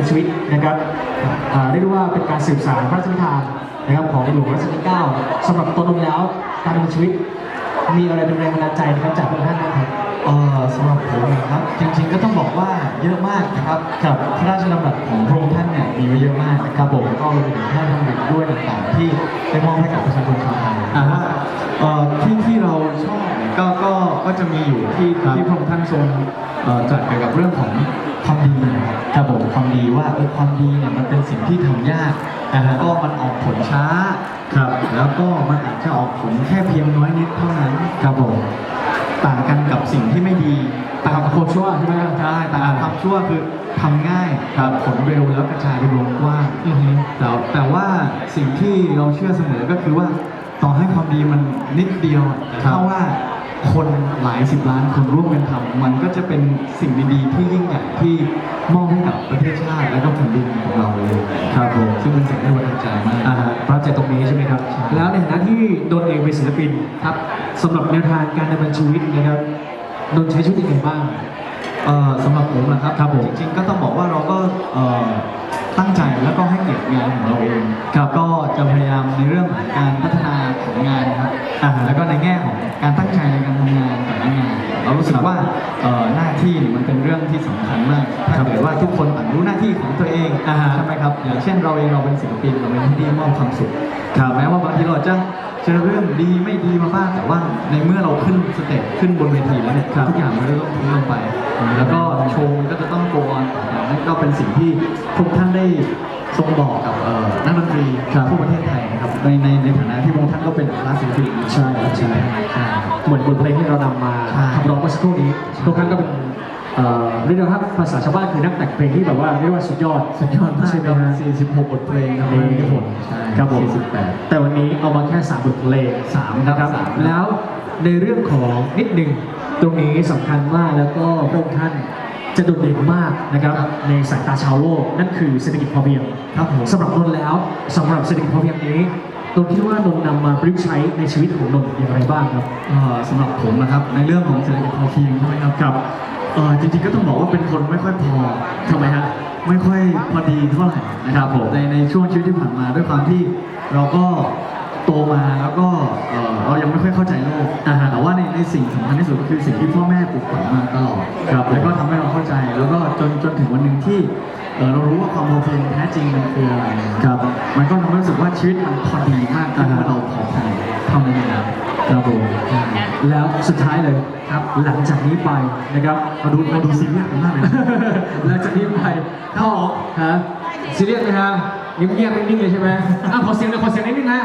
ดำเนินชีวิตนะครับอ่าเรียกได้ว่าเป็นการสืบสานพระราชนิทานนะครับของในหลวงรัชกาลที่9สำหรับตัวนนท์แล้วการดำเนินชีวิต มีอะไรเป็นแรงบันดาลใจนะครับจากพระท่านบ้างครับเอ่อสำหรับผมนะครับจริงๆก็ต้องบอกว่าเยอะมากนะครับครับพระราชดำรัสของพระองค์ท่านเนี่ยมีไว้เยอะมากนะครับผมแล้วก็รวมถึงพระราชดำริด้วยต่างๆ ที่ได้มอบให้กับประชาชนชาวไทยอ่าฮะเอ่อที่ที่เราชอบเนี่ยก็ก็ก็จะมีอยู่ที่ครับที่พระองค์ท่านทรง เอ่อตรัสเกี่ยวกับเรื่องของความดีนะครับครับผมความดีว่าเออความดีเนี่ยมันเป็นสิ่งที่ทำยากอ่าฮะแล้วก็มันออกผลช้าครับ แล้วก็มันอาจจะออกผลแค่เพียงน้อยนิดเท่านั้นครับผมต่างกันกับสิ่งที่ไม่ดีต่างกับโคชั่วใช่ไหมครับใช่ต่างกับความชั่วคือทำง่ายครับผลเร็วแล้วกระจายไปวงกว้างอือฮึแต่แต่ว่าสิ่งที่เราเชื่อเสมอก็คือว่า ต่อให้ความดีมันนิดเดียวแต่ครับถ้าว่า คนหลายสิบล้านคนร่วมกันทำมันก็จะเป็นสิ่งดีๆ ที่ยิ่งใหญ่ที่มอบให้กับประเทศชาติและก็แผ่นดินของเราเลยครับผมซึ่งเป็นสิ่งที่ประทับใจมากอ่าฮะประทับใจตรงนี้ใช่ไหมครับใช่แล้วในฐานะที่โดนเองเป็นศิลปินครับสำหรับแนวทางการดำเนินชีวิตนะครับโดนใช้ชีวิตยังไงบ้าง เอ่อสำหรับผมนะครับครับผมจริงๆก็ต้องบอกว่าเราก็เอ่อ ตั้งใจแล้วก็ให้เกียรติงานของเราเองครับก็จะพยายามในเรื่องของการพัฒนาผลงานครับอ่าฮะแล้วก็ในแง่ของการตั้งใจในการทำงานแต่ละงาน เรารู้สึกว่าเอ่อหน้าที่เนี่ยมันเป็นเรื่องที่สำคัญมากถ้าเกิดว่าทุกคนต่างรู้หน้าที่ของตัวเองอ่าฮะ ใช่ไหมครับอย่างเช่นเราเองเราเป็นศิลปินเราเป็นที่มอบความสุขครับแม้ว่าบางทีเราจะเจอเรื่องดีไม่ดีมา บ้างแต่ว่าในเมื่อเราขึ้นสเต็ปขึ้นบนเวทีแล้วเนี่ยครับทุกอย่างมันก็ต้องทิ้งลงไป แล้วก็โชว์มันก็จะต้องโกอนนั่นก็เป็นสิ่งที่ทุกท่านได้ทรงบอกกับเอ่อนักดนตรีครับทั่วประเทศไทยนะครับในในในฐานะที่พระองค์ท่านก็เป็นอัครศิลปินใช่ครับใช่ใช่เหมือนบทเพลงที่เรานำมาใช่ทำร้องเมื่อสักครู่นี้ทุกท่านก็เป็น เอ่อเรียกได้ว่าภาษาชาวบ้านคือนักแต่งเพลงที่แบบว่าเรียกว่าสุดยอดสุดยอดมากใช่ไหมครับฮะ46 บทเพลงครับนี่ที่ผลใช่ครับผม48 แต่วันนี้เอามาแค่สามบทเพลงสามครับนะครับสามแล้วในเรื่องของนิดหนึ่งตรงนี้สำคัญมากแล้วก็พระองค์ท่านจะโดดเด่นมากนะครับในสายตาชาวโลกนั่นคือเศรษฐกิจพอเพียงครับผมสำหรับนนท์แล้วสำหรับเศรษฐกิจพอเพียงนี้นนท์คิดว่านนท์นำมาประยุกต์ใช้ในชีวิตของนนท์อย่างไรบ้างครับเอ่อสำหรับผมนะครับในเรื่องของเศรษฐกิจพอเพียงใช่ไหมครับครับ เอ่อจริงๆก็ต้องบอกว่าเป็นคนไม่ค่อยพอทำไมฮะไม่ค่อยพอดีเท่าไหร่นะครับผมในในช่วงชีวิตที่ผ่านมาด้วยความที่เราก็โตมาแล้วก็เอ่อเรายังไม่ค่อยเข้าใจโลกอ่าฮะแต่ว่าในในสิ่งสำคัญที่สุดก็คือสิ่งที่พ่อแม่ปลูกฝังมาตลอดครับแล้วก็ทำให้เราเข้าใจ แล้วก็จนจนถึงวันหนึ่งที่เอ่อเรารู้ว่าความพอเพียงแท้จริงมันคืออะไรครับมันก็ทำให้รู้สึกว่าชีวิตมันพอดีมากขึ้น แล้วสุดท้ายเลยครับหลังจากนี้ไปนะครับมาดูมาดูซีรีส์กันมากเลยนะหลังจากนี้ไปพ่อฮะซีเรียสไหมครับเงียบๆนิ่งๆเลยใช่ไหมอะขอเสียงหน่อยขอเสียงนิดนึงนะ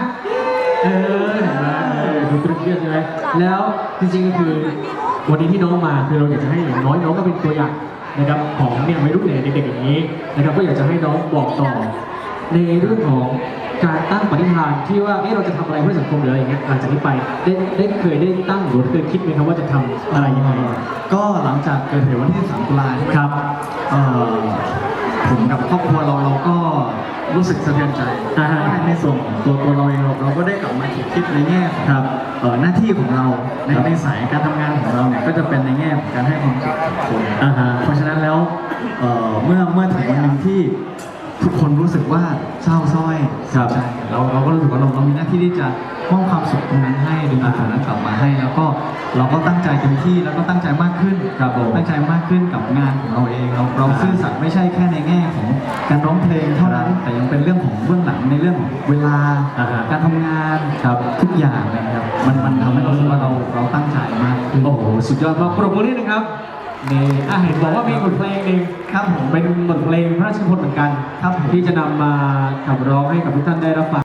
เออเห็นไหมเออดูตรึกเครียดใช่ไหมแล้วจริงๆก็คือวันนี้ที่น้องมาคือเราอยากจะให้อย่างน้อยน้องก็เป็นตัวอย่างนะครับของเนี่ยวัยรุ่นเนี่ยเด็กๆอย่างนี้นะครับก็อยากจะให้น้องบอกต่อ ในเรื่องของการตั้งปณิธานที่ว่าเอ๊ะเราจะทำอะไรเพื่อสังคมหรืออะไรอย่างเงี้ยหลังจากนี้ไปได้ได้เคยได้ตั้งหรือเคยคิดไหมครับว่าจะทำอะไรยังไง ก็หลังจากเกิดเหตุวันที่3ตุลาใช่ไหมครับเอ่อผมกับครอบครัวเราเราก็รู้สึกสะเทือนใจอ่าฮะว่าในส่วนของตัวตัวเราเองเราเราก็ได้กลับมาคิดคิดในแง่ของครับเอ่อหน้าที่ของเราในครับ ในสายการทำงานของเราเนี่ยก็จะเป็นในแง่ของการให้ความสุขกับคน อ่าฮะ เพราะฉะนั้นแล้วเอ่อเมื่อเมื่อถึงวันหนึ่งที่ทุก คนรู้สึกว่าเศร้าส้อยครับใช่เราเราก็รู้สึกว่าเราเรามีหน้าที่ที่จะมอบความสุขตรงนั้นให้ดึงความสุขนั้นกลับมาให้ แล้วก็เราก็ตั้งใจเต็มที่แล้วก็ตั้งใจมากขึ้นครับผมตั้งใจมากขึ้นกับงานของเราเอง เราเราซื่อสัตย์ไม่ใช่แค่ในแง่ของการร้องเพลงเท่านั้นแต่ยังเป็นเรื่องของเบื้องหลังในเรื่องของเวลาอ่าฮะการทำงานครับทุกอย่างเลยครับมันมันทำให้เรารู้สึกว่าเราเราตั้งใจมากขึ้นโอ้โหสุดยอดมากปรบมือนิดนึงครับ นี่อะเห็นบอกว่ามีบทเพลงหนึ่งครับผมเป็นบทเพลงพระราชนิพนธ์เหมือนกัน ครับผม ที่จะนำมาขับร้องให้กับทุกท่านได้รับฟัง